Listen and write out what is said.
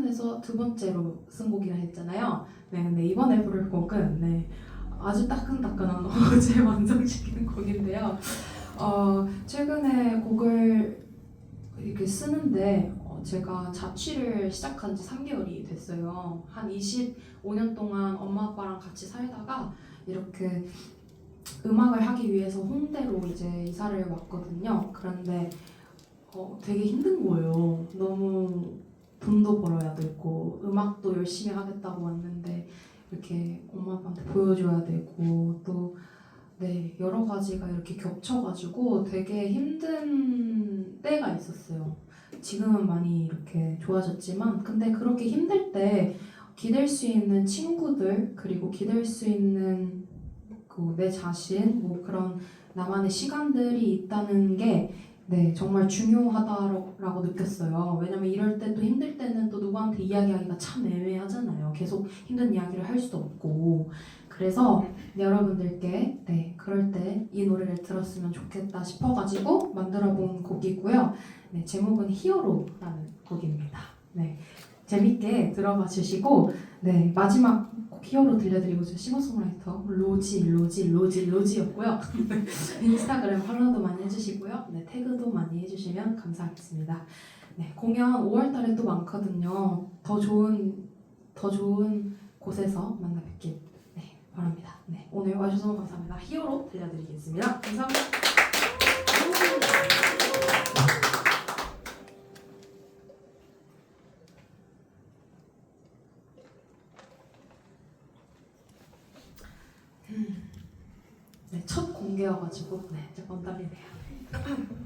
최근에서 두 번째로 쓴 곡이라 했잖아요. 네, 근데 이번에 부를 곡은 네, 아주 따끈따끈한 어제 완성시키는 곡인데요. 어, 최근에 곡을 이렇게 쓰는데 어, 제가 자취를 시작한 지 3개월이 됐어요. 한 25년 동안 엄마 아빠랑 같이 살다가 이렇게 음악을 하기 위해서 홍대로 이제 이사를 왔거든요. 그런데 어, 되게 힘든 거예요. 너무 돈도 벌어야 되고 음악도 열심히 하겠다고 왔는데 이렇게 엄마 아빠한테 보여줘야 되고 또 네, 여러 가지가 이렇게 겹쳐가지고 되게 힘든 때가 있었어요. 지금은 많이 이렇게 좋아졌지만, 근데 그렇게 힘들 때 기댈 수 있는 친구들, 그리고 기댈 수 있는 그 내 자신, 뭐 그런 나만의 시간들이 있다는 게 네, 정말 중요하다라고 느꼈어요. 왜냐면 이럴 때 또 힘들 때는 또 누구한테 이야기하기가 참 애매하잖아요. 계속 힘든 이야기를 할 수도 없고. 그래서 여러분들께 네 그럴 때 이 노래를 들었으면 좋겠다 싶어가지고 만들어 본 곡이고요. 네 제목은 히어로라는 곡입니다. 네 재밌게 들어봐 주시고 네 마지막 곡 히어로 들려드리고 저 싱어송라이터 로지 로지 로지 로지였고요. 인스타그램 팔로우도 많이 해주시고요. 네 태그도 많이 해주시면 감사하겠습니다. 네 공연 5월달에 또 많거든요. 더 좋은 더 좋은 곳에서 만나 뵙길 네, 바랍니다. 네, 오늘 와주셔서 감사합니다. 히어로 들려드리겠습니다. 감사합니다. 네, 첫 공개여가지고 네, 조금 떨리네요.